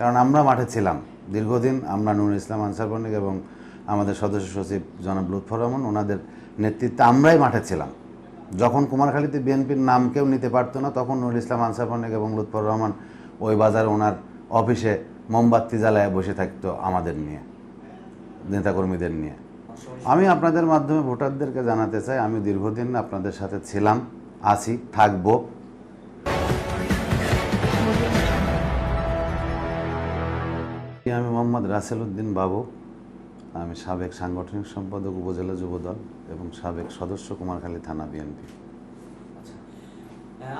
কারণ আমরা মাঠে ছিলাম। দীর্ঘদিন আমরা নুরুল ইসলাম আনসার বণিক এবং আমাদের সদস্য সচিব জনাব লুৎফর রহমান, ওনাদের নেতৃত্বে আমরাই মাঠে ছিলাম। যখন কুমারখালীতে বিএনপির নাম কেউ নিতে পারতো না, তখন নুরুল ইসলাম আনসার বণিক এবং লুৎফর রহমান ওই বাজার ওনার অফিসে মোমবাতি জ্বালায় বসে থাকতো আমাদের নিয়ে, নেতাকর্মীদের নিয়ে। আমি আপনাদের মাধ্যমে ভোটারদেরকে জানাতে চাই, আমি দীর্ঘদিন আপনাদের সাথে ছিলাম, আছি, থাকব। আমি মোহাম্মদ রাসেল উদ্দিন বাবু। আমি সাবেক সাংগঠনিক সম্পাদক উপজেলা যুবদল এবং সাবেক সদস্য কুমারখালী থানা বিএনপি। আচ্ছা।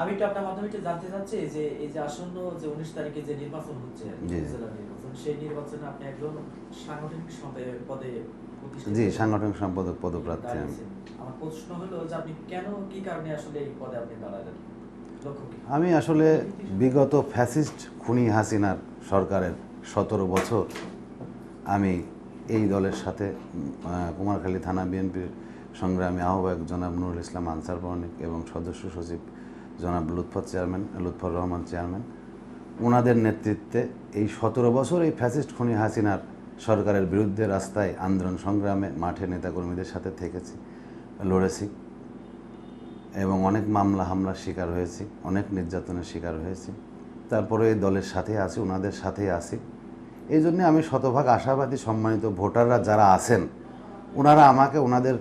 আমি একটু আপনার মাধ্যমে একটু জানতে চাচ্ছি যে এই যে আসন্ন যে উনিশ তারিখে যে নির্বাচন হচ্ছে জি, জি। উপজেলা নির্বাচন সেই নির্বাচনে আপনি একজন সাংগঠনিক পদে জি সাংগঠনিক সম্পাদক পদপ্রার্থী আমি। আমার প্রশ্ন হলো যে আপনি কেন কি কারণে আসলে এই পদে আপনি দাঁড়ালেন? আমি আসলে বিগত ফ্যাসিস্ট খুনি হাসিনার সরকারের সতেরো বছর আমি এই দলের সাথে কুমারখালী থানা বিএনপির সংগ্রামী আহ্বায়ক জনাব নুরুল ইসলাম আনসার বণিক এবং সদস্য সচিব জনাব লুৎফর চেয়ারম্যান, লুৎফর রহমান চেয়ারম্যান। ওনাদের নেতৃত্বে এই সতেরো বছর এই ফ্যাসিস্ট খুনি হাসিনার সরকারের বিরুদ্ধে রাস্তায় আন্দোলন সংগ্রামে মাঠে নেতাকর্মীদের সাথে থেকেছি, লড়েছি এবং অনেক মামলা হামলার শিকার হয়েছি, অনেক নির্যাতনের শিকার হয়েছি। তারপরে এই দলের সাথে আছি ওনাদের সাথেই আছি। এই জন্যে আমি শতভাগ আশাবাদী সম্মানিত ভোটাররা যারা আছেন ওনারা আমাকে ওনাদের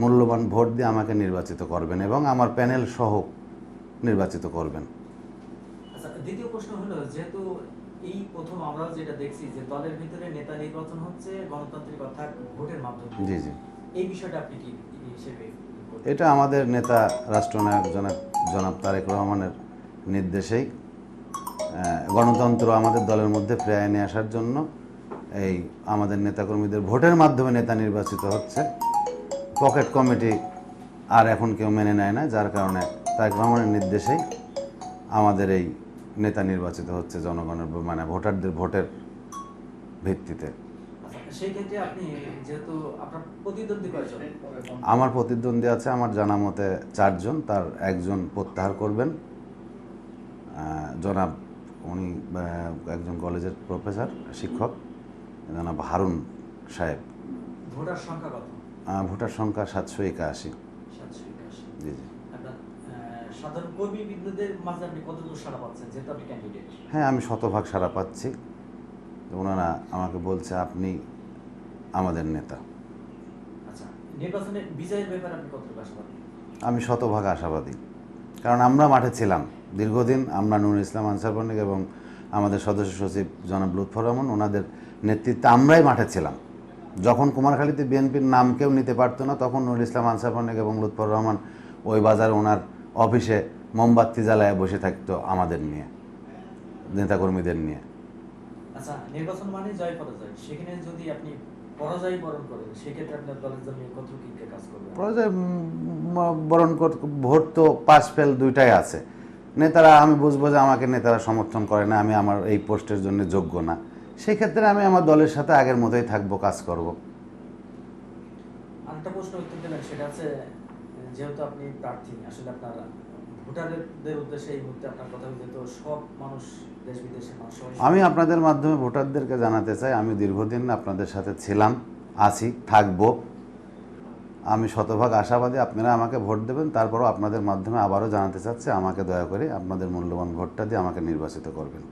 মূল্যবান ভোট দিয়ে আমাকে নির্বাচিত করবেন এবং আমার প্যানেল সহ নির্বাচিত করবেন। আচ্ছা দ্বিতীয় প্রশ্ন হলো যেহেতু এই প্রথম আমরা যেটা দেখছি যে দলের ভিতরে নেতা নির্বাচন হচ্ছে গণতান্ত্রিক অর্থাৎ ভোটের মাধ্যমে। জি জি। এই বিষয়টা আপনি কি হিসেবে এটা আমাদের নেতা রাষ্ট্রনায়ক জনাব জনাব তারেক রহমানের নির্দেশেই গণতন্ত্র আমাদের দলের মধ্যে ফিরিয়ে নিয়ে আসার জন্য এই আমাদের নেতাকর্মীদের ভোটের মাধ্যমে নেতা নির্বাচিত হচ্ছে। পকেট কমিটি আর এখন কেউ মেনে নেয় না যার কারণে তারেক রহমানের নির্দেশেই আমাদের এই নেতা নির্বাচিত হচ্ছে জনগণের মানে ভোটারদের ভোটের ভিত্তিতে। আমার প্রতিদ্বন্দ্বী আছে আমার জানা মতে চারজন তার একজন প্রত্যাহার করবেন। জনাব উনি একজন কলেজের প্রফেসর শিক্ষক জনাব হারুন সাহেব। ভোটার সংখ্যা কত? ভোটার সংখ্যা সাতশো একাশি। জি জি। সাধারণ কর্মী মাঝে আপনি কতদূর সাড়া পাচ্ছেন? যেহেতু আপনি ক্যান্ডিডেট হ্যাঁ আমি শতভাগ সারা পাচ্ছি। ওনারা আমাকে বলছে আপনি আমাদের নেতা। আচ্ছা নির্বাচনে বিজয়ের ব্যাপারে আপনি কতটুকু আশাবাদী? আমি শতভাগ আশাবাদী। কারণ আমরা মাঠে ছিলাম। দীর্ঘদিন আমরা নুরুল ইসলাম আনসার বণিক এবং আমাদের সদস্য সচিব জনাব লুৎফর রহমান ওনাদের নেতৃত্বে আমরাই মাঠে ছিলাম। যখন কুমারখালীতে বিএনপির নাম কেউ নিতে পারতো না তখন নুরুল ইসলাম আনসার বণিক এবং লুৎফর রহমান ওই বাজার ওনার অফিসে মোমবাতি জ্বালায় বসে থাকতো আমাদের নিয়ে নেতাকর্মীদের নিয়ে। আচ্ছা নির্বাচন মানে জয় পরাজয়। সেখানে যদি আপনি পরাজয় বরণ করেন সেক্ষেত্রে আপনার দলের জন্য কতটুকু কি কাজ করবেন পরাজয় বরণ ভোট তো পাস ফেল দুইটাই আছে। নেতারা আমি বুঝব যে আমাকে নেতারা সমর্থন করে না আমি আমার এই পোস্টের জন্য যোগ্য না। সেই ক্ষেত্রে আমি আমার দলের সাথে আগের মতোই থাকব কাজ করব। আরেকটা প্রশ্ন উত্তর দিলেন সেটা হচ্ছে যেহেতু আপনি প্রার্থী আসলে আপনার ভোটারদের উদ্দেশ্যে এই মুহূর্তে আপনার কথা যেহেতু সব মানুষ দেশ বিদেশের মানুষ আমি আপনাদের মাধ্যমে ভোটারদেরকে জানাতে চাই আমি দীর্ঘদিন আপনাদের সাথে ছিলাম আছি থাকব। আমি শতভাগ আশাবাদী, আপনারা আমাকে ভোট দেবেন, তারপরও আপনাদের মাধ্যমে আবারও জানাতে চাচ্ছি, আমাকে দয়া করে আপনাদের মূল্যবান ভোটটা দিয়ে আমাকে নির্বাচিত করবেন।